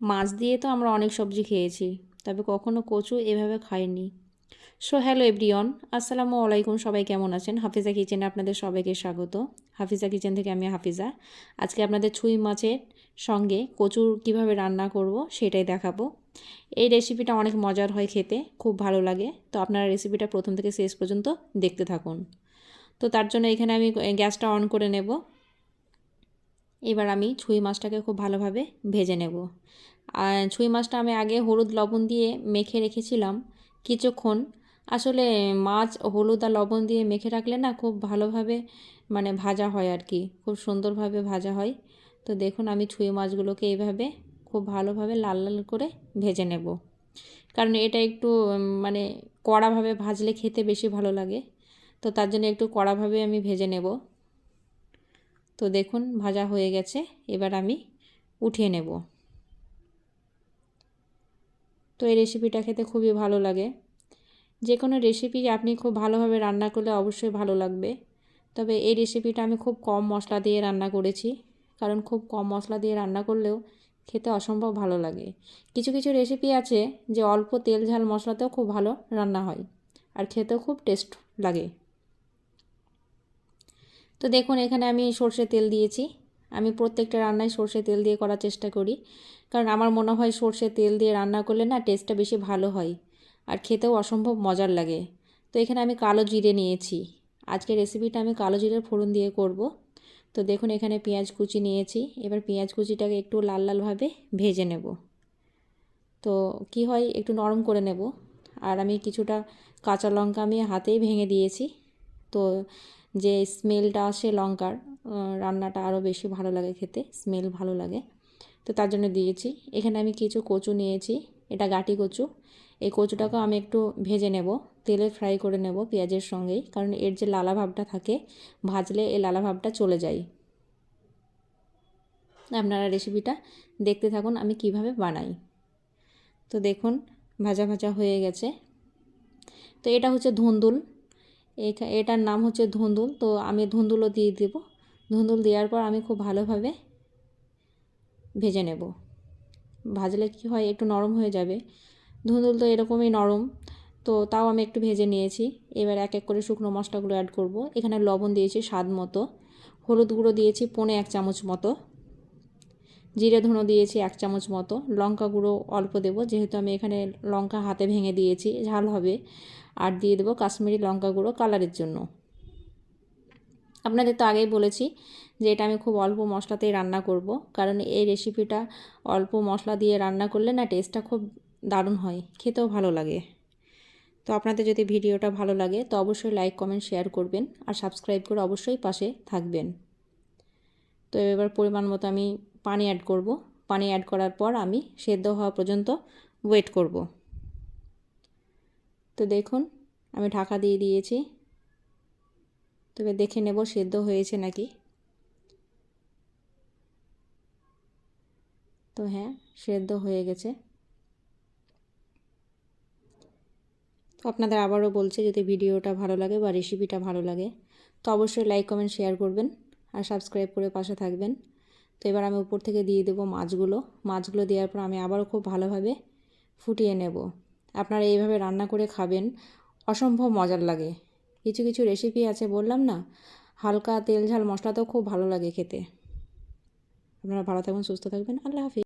মাছ দিয়ে তো আমরা অনেক সবজি খেয়েছি, তবে কখনো কচু এভাবে খাইনি। সো হ্যালো এভরিওন আসসালামু আলাইকুম, সবাই কেমন আছেন? হাফিজা কিচেনে আপনাদের সবাইকে স্বাগত। হাফিজা কিচেন থেকে আমি হাফিজা। আজকে আপনাদের ছুঁই মাছের সঙ্গে কচুর কীভাবে রান্না করব সেটাই দেখাবো। এই রেসিপিটা অনেক মজার হয় খেতে, খুব ভালো লাগে। তো আপনারা রেসিপিটা প্রথম থেকে শেষ পর্যন্ত দেখতে থাকুন। তো তার জন্য এখানে আমি গ্যাসটা অন করে নেব। এবার আমি ছুঁই মাছটাকে খুব ভালোভাবে ভেজে নেব। আর ছুঁই মাছটা আমি আগে হলুদ লবণ দিয়ে মেখে রেখেছিলাম কিছুক্ষণ। আসলে মাছ হলুদ আর লবণ দিয়ে মেখে রাখলে না খুব ভালোভাবে মানে ভাজা হয় আর কি, খুব সুন্দরভাবে ভাজা হয়। তো দেখুন আমি ছুঁই মাছগুলোকে এইভাবে খুব ভালোভাবে লাল লাল করে ভেজে নেব। কারণ এটা একটু মানে কড়াভাবে ভাজলে খেতে বেশি ভালো লাগে। তো তার জন্য একটু কড়াভাবে আমি ভেজে নেব। তো দেখুন, ভাজা হয়ে গেছে। এবার আমি উঠিয়ে নেব। তো এই রেসিপিটা খেতে খুবই ভালো লাগে। যে কোনো রেসিপি আপনি খুব ভালোভাবে রান্না করলে অবশ্যই ভালো লাগবে। তবে এই রেসিপিটা আমি খুব কম মশলা দিয়ে রান্না করেছি। কারণ খুব কম মশলা দিয়ে রান্না করলেও খেতে অসম্ভব ভালো লাগে। কিছু কিছু রেসিপি আছে যে অল্প তেল ঝাল মশলাতেও খুব ভালো রান্না হয়। আর খেতেও খুব টেস্ট লাগে। তো দেখুন, এখানে আমি সর্ষে তেল দিয়েছি। আমি প্রত্যেকটা রান্নায় সর্ষে তেল দিয়ে করার চেষ্টা করি। কারণ আমার মনে হয় সর্ষে তেল দিয়ে রান্না করলে না টেস্টটা বেশি ভালো হয় আর খেতেও অসম্ভব মজার লাগে। তো এখানে আমি কালো জিরে নিয়েছি। আজকে রেসিপিটা আমি কালো জিরের ফোড়ন দিয়ে করব। তো দেখুন, এখানে পেঁয়াজ কুচি নিয়েছি। এবার পেঁয়াজ কুচিটাকে একটু লাল লালভাবে ভেজে নেব। তো কি হয়, একটু নরম করে নেব। আর আমি কিছুটা কাঁচা লঙ্কা আমি হাতেই ভেঙে দিয়েছি। তো যে স্মেলটা আসে লঙ্কার রান্নাটা আরও বেশি ভালো লাগে খেতে, স্মেল ভালো লাগে। তো তার জন্য দিয়েছি। এখানে আমি কিছু কচু নিয়েছি, এটা গাটি কচু। এই কচুটাকেও আমি একটু ভেজে নেব, তেলে ফ্রাই করে নেব পেঁয়াজের সঙ্গেই, কারণ এর যে লালা ভাবটা থাকে, ভাজলে এই লালা ভাবটা চলে যায়। আপনারা রেসিপিটা দেখতে থাকুন, আমি কীভাবে বানাই। তো দেখুন, ভাজা ভাজা হয়ে গেছে। তো এটা হচ্ছে ধুন্দুল। এটার নাম হচ্ছে ধুন্দুল, তো আমি ধুন্দুলও দিয়ে দেব। ধুন্দুল দেওয়ার পর আমি খুব ভালোভাবে ভেজে নেব। ভাজলে কি হয়, একটু নরম হয়ে যাবে। ধুন্দুল তো এরকমই নরম, তো তাও আমি একটু ভেজে নিয়েছি। এবার এক এক করে শুকনো মশলাগুলো অ্যাড করব। এখানে লবণ দিয়েছি স্বাদ মতো। হলুদ গুঁড়ো দিয়েছি পনে এক চামচ মতো। জিরে ধুনো দিয়েছি এক চামচ মতো। লঙ্কা গুঁড়ো অল্প দেব, যেহেতু আমি এখানে লঙ্কা হাতে ভেঙে দিয়েছি, ঝাল হবে। আর দিয়ে দেবো কাশ্মীরি লঙ্কা গুঁড়ো কালারের জন্য। আপনাদের তো আগেই বলেছি যে এটা আমি খুব অল্প মশলাতেই রান্না করব, কারণ এই রেসিপিটা অল্প মশলা দিয়ে রান্না করলে না টেস্টটা খুব দারুণ হয়, খেতেও ভালো লাগে। তো আপনাদের যদি ভিডিওটা ভালো লাগে, তো অবশ্যই লাইক কমেন্ট শেয়ার করবেন, আর সাবস্ক্রাইব করে অবশ্যই পাশে থাকবেন। তো এবার পরিমাণ মতো আমি পানি অ্যাড করব। পানি অ্যাড করার পর আমি সেদ্ধ হওয়া পর্যন্ত ওয়েট করব। তো দেখুন, আমি ঢাকা দিয়ে দিয়েছি। তবে দেখে নেব সেদ্ধ হয়েছে নাকি। তো হ্যাঁ সেদ্ধ হয়ে গেছে। তো আপনাদের আবারও বলছে, যদি ভিডিওটা ভালো লাগে বা রেসিপিটা ভালো লাগে, তো অবশ্যই লাইক কমেন্ট শেয়ার করবেন। আর সাবস্ক্রাইব করে পাশে থাকবেন। তো এবার আমি উপর থেকে দিয়ে দেবো মাছগুলো। মাছগুলো দেওয়ার পর আমি আবারও খুব ভালোভাবে ফুটিয়ে নেব। আপনারা এইভাবে রান্না করে খাবেন, অসম্ভব মজার লাগে। কিছু কিছু রেসিপি আছে বললাম না, হালকা তেল ঝাল মশলা তো খুব ভালো লাগে খেতে। আপনারা ভালো থাকবেন, সুস্থ থাকবেন, আল্লাহ হাফিজ।